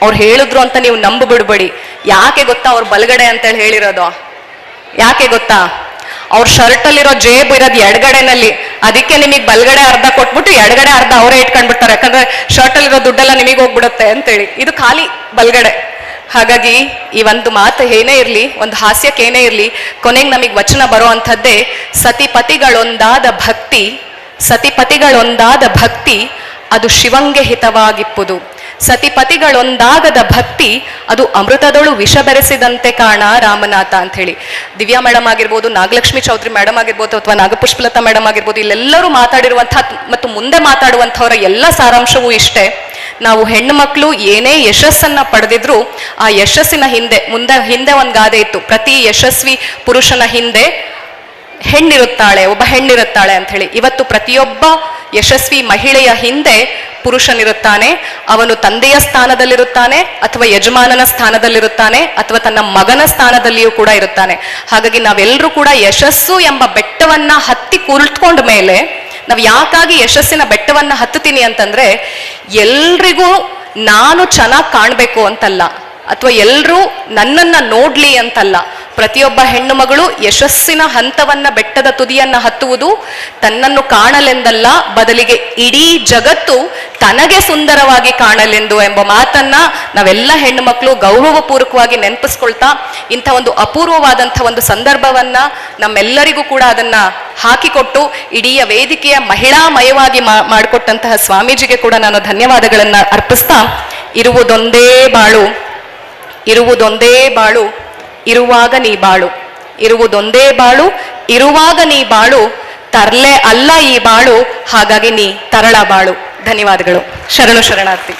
ಅವ್ರು ಹೇಳಿದ್ರು ಅಂತ ನೀವು ನಂಬು ಬಿಡ್ಬೇಡಿ ಯಾಕೆ ಗೊತ್ತಾ ಅವ್ರ ಬಲಗಡೆ ಅಂತೇಳಿ ಹೇಳಿರೋದು? ಯಾಕೆ ಗೊತ್ತಾ? ಅವ್ರ ಶರ್ಟ್ ಅಲ್ಲಿರೋ ಜೇಬ್ ಇರೋದು ಎಡಗಡೆನಲ್ಲಿ. ಅದಕ್ಕೆ ನಿಮಗೆ ಬಲಗಡೆ ಅರ್ಧ ಕೊಟ್ಬಿಟ್ಟು ಎಡಗಡೆ ಅರ್ಧ ಅವರೇ ಇಟ್ಕೊಂಡ್ಬಿಡ್ತಾರೆ. ಯಾಕಂದ್ರೆ ಶರ್ಟ್ ಅಲ್ಲಿರೋ ದುಡ್ಡೆಲ್ಲ ನಿಮಗೆ ಹೋಗ್ಬಿಡುತ್ತೆ ಅಂತೇಳಿ. ಇದು ಖಾಲಿ ಬಲಗಡೆ. ಹಾಗಾಗಿ ಈ ಒಂದು ಮಾತು ಏನೇ ಇರಲಿ, ಒಂದು ಹಾಸ್ಯಕ್ಕೆ ಏನೇ ಇರಲಿ, ಕೊನೆಗೆ ನಮಗೆ ವಚನ ಬರೋ ಅಂಥದ್ದೇ ಸತಿಪತಿಗಳೊಂದಾದ ಭಕ್ತಿ ಸತಿಪತಿಗಳೊಂದಾದ ಭಕ್ತಿ ಅದು ಶಿವಂಗೆ ಹಿತವಾಗಿಪ್ಪುದು. ಸತಿಪತಿಗಳೊಂದಾಗದ ಭಕ್ತಿ, ಅದು ಅಮೃತದೊಳು ವಿಷ ಬೆರೆಸಿದಂತೆ ಕಾಣ ರಾಮನಾಥ ಅಂತ ಹೇಳಿ ದಿವ್ಯಾ ಮೇಡಮ್ ಆಗಿರ್ಬೋದು, ನಾಗಲಕ್ಷ್ಮಿ ಚೌಧರಿ ಮೇಡಮ್ ಆಗಿರ್ಬೋದು ಅಥವಾ ನಾಗಪುಷ್ಪಲತಾ ಮೇಡಮ್ ಆಗಿರ್ಬೋದು, ಇಲ್ಲೆಲ್ಲರೂ ಮಾತಾಡಿರುವಂತಹ ಮತ್ತು ಮುಂದೆ ಮಾತಾಡುವಂಥವರ ಎಲ್ಲ ಸಾರಾಂಶವೂ ಇಷ್ಟೇ. ನಾವು ಹೆಣ್ಣು ಮಕ್ಕಳು ಏನೇ ಯಶಸ್ಸನ್ನ ಪಡೆದಿದ್ರು, ಆ ಯಶಸ್ಸಿನ ಹಿಂದೆ, ಮುಂದೆ, ಹಿಂದೆ ಒಂದು ಗಾದೆ ಇತ್ತು. ಪ್ರತಿ ಯಶಸ್ವಿ ಪುರುಷನ ಹಿಂದೆ ಹೆಣ್ಣಿರುತ್ತಾಳೆ, ಒಬ್ಬ ಹೆಣ್ಣಿರುತ್ತಾಳೆ ಅಂತ ಹೇಳಿ ಇವತ್ತು ಪ್ರತಿಯೊಬ್ಬ ಯಶಸ್ವಿ ಮಹಿಳೆಯ ಹಿಂದೆ ಪುರುಷನಿರುತ್ತಾನೆ, ಅವನು ತಂದೆಯ ಸ್ಥಾನದಲ್ಲಿರುತ್ತಾನೆ ಅಥವಾ ಯಜಮಾನನ ಸ್ಥಾನದಲ್ಲಿರುತ್ತಾನೆ ಅಥವಾ ತನ್ನ ಮಗನ ಸ್ಥಾನದಲ್ಲಿಯೂ ಕೂಡ ಇರುತ್ತಾನೆ. ಹಾಗಾಗಿ ನಾವೆಲ್ಲರೂ ಕೂಡ ಯಶಸ್ಸು ಎಂಬ ಬೆಟ್ಟವನ್ನ ಹತ್ತಿ ಕುರುಳ್ಕೊಂಡ ಮೇಲೆ ನಾವು ಯಾಕಾಗಿ ಯಶಸ್ಸಿನ ಬೆಟ್ಟವನ್ನ ಹತ್ತುತ್ತೀನಿ ಅಂತಂದ್ರೆ, ಎಲ್ರಿಗೂ ನಾನು ಚೆನ್ನಾಗಿ ಕಾಣಬೇಕು ಅಂತಲ್ಲ ಅಥವಾ ಎಲ್ಲರೂ ನನ್ನನ್ನ ನೋಡ್ಲಿ ಅಂತಲ್ಲ. ಪ್ರತಿಯೊಬ್ಬ ಹೆಣ್ಣು ಮಗಳು ಯಶಸ್ಸಿನ ಹಂತವನ್ನ ಬೆಟ್ಟದ ತುದಿಯನ್ನ ಹತ್ತುವುದು ತನ್ನನ್ನು ಕಾಣಲೆಂದಲ್ಲ, ಬದಲಿಗೆ ಇಡೀ ಜಗತ್ತು ತನಗೆ ಸುಂದರವಾಗಿ ಕಾಣಲೆಂದು ಎಂಬ ಮಾತನ್ನ ನಾವೆಲ್ಲ ಹೆಣ್ಣು ಮಕ್ಕಳು ಗೌರವಪೂರ್ವಕವಾಗಿ ನೆನಪಿಸ್ಕೊಳ್ತಾ ಇಂಥ ಒಂದು ಅಪೂರ್ವವಾದಂಥ ಒಂದು ಸಂದರ್ಭವನ್ನ ನಮ್ಮೆಲ್ಲರಿಗೂ ಕೂಡ ಅದನ್ನ ಹಾಕಿಕೊಟ್ಟು ಇಡೀ ವೇದಿಕೆಯ ಮಹಿಳಾಮಯವಾಗಿ ಮಾಡಿಕೊಟ್ಟಂತಹ ಸ್ವಾಮೀಜಿಗೆ ಕೂಡ ನಾನು ಧನ್ಯವಾದಗಳನ್ನ ಅರ್ಪಿಸ್ತಾ ಇರುವುದೊಂದೇ ಬಾಳು ಇರುವುದೊಂದೇ ಬಾಳು. ಇರುವಾಗ ನೀ ಬಾಳು. ಇರುವುದೊಂದೇ ಬಾಳು, ಇರುವಾಗ ನೀ ಬಾಳು, ತರ್ಲೆ ಅಲ್ಲ ಈ ಬಾಳು, ಹಾಗಾಗಿ ನೀ ತರಳ ಬಾಳು. ಧನ್ಯವಾದಗಳು. ಶರಣು ಶರಣಾರ್ಥಿ.